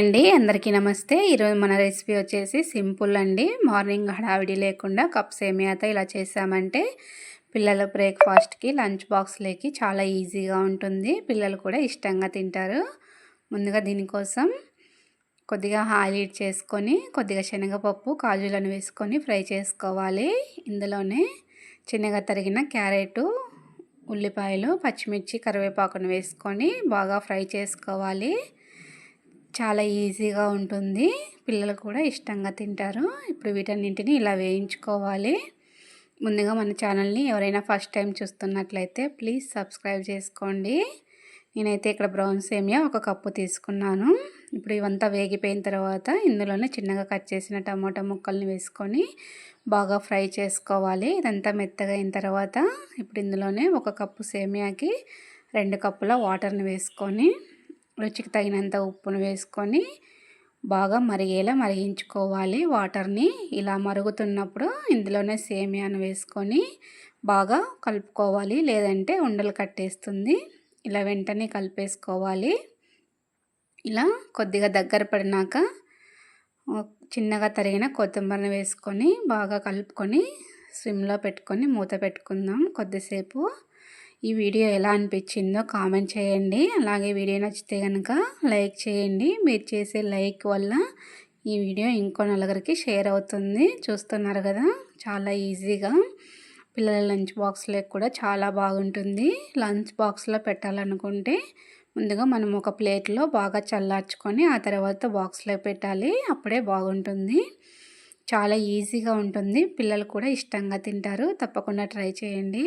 అండి. అందరికీ నమస్తే. ఈరోజు మన రెసిపీ వచ్చేసి సింపుల్ అండి. మార్నింగ్ హడావిడి లేకుండా కప్ సేమియాతో ఇలా చేసామంటే పిల్లల బ్రేక్ఫాస్ట్కి లంచ్ బాక్స్లోకి చాలా ఈజీగా ఉంటుంది. పిల్లలు కూడా ఇష్టంగా తింటారు. ముందుగా దీనికోసం కొద్దిగా ఆయిల్ చేసుకొని కొద్దిగా శనగపప్పు కాజులను వేసుకొని ఫ్రై చేసుకోవాలి. ఇందులోనే చిన్నగా తరిగిన క్యారెట్ ఉల్లిపాయలు పచ్చిమిర్చి కరివేపాకును వేసుకొని బాగా ఫ్రై చేసుకోవాలి. చాలా ఈజీగా ఉంటుంది. పిల్లలు కూడా ఇష్టంగా తింటారు. ఇప్పుడు వీటన్నింటిని ఇలా వేయించుకోవాలి. ముందుగా మన ఛానల్ని ఎవరైనా ఫస్ట్ టైం చూస్తున్నట్లయితే ప్లీజ్ సబ్స్క్రైబ్ చేసుకోండి. నేనైతే ఇక్కడ బ్రౌన్ సేమియా ఒక కప్పు తీసుకున్నాను. ఇప్పుడు ఇవంతా వేగిపోయిన తర్వాత ఇందులోనే చిన్నగా కట్ చేసిన టమాటా ముక్కల్ని వేసుకొని బాగా ఫ్రై చేసుకోవాలి. ఇదంతా మెత్తగా అయిన తర్వాత ఇప్పుడు ఇందులోనే ఒక కప్పు సేమియాకి రెండు కప్పుల వాటర్ని వేసుకొని రుచికి తగినంత ఉప్పును వేసుకొని బాగా మరిగేలా మరిగించుకోవాలి. వాటర్ని ఇలా మరుగుతున్నప్పుడు ఇందులోనే సేమియాను వేసుకొని బాగా కలుపుకోవాలి. లేదంటే ఉండలు కట్టేస్తుంది. ఇలా వెంటనే కలిపేసుకోవాలి. ఇలా కొద్దిగా దగ్గర పడినాక చిన్నగా తరిగిన కొత్తిమీరను వేసుకొని బాగా కలుపుకొని స్విమ్లో పెట్టుకొని మూత పెట్టుకుందాం కొద్దిసేపు. ఈ వీడియో ఎలా అనిపించిందో కామెంట్ చేయండి. అలాగే వీడియో నచ్చితే కనుక లైక్ చేయండి. మీరు చేసే లైక్ వల్ల ఈ వీడియో ఇంకో నలుగురికి షేర్ అవుతుంది. చూస్తున్నారు కదా చాలా ఈజీగా. పిల్లల లంచ్ బాక్స్లో కూడా చాలా బాగుంటుంది. లంచ్ బాక్స్లో పెట్టాలనుకుంటే ముందుగా మనం ఒక ప్లేట్లో బాగా చల్లార్చుకొని ఆ తర్వాత బాక్స్లో పెట్టాలి. అప్పుడే బాగుంటుంది. చాలా ఈజీగా ఉంటుంది. పిల్లలు కూడా ఇష్టంగా తింటారు. తప్పకుండా ట్రై చేయండి.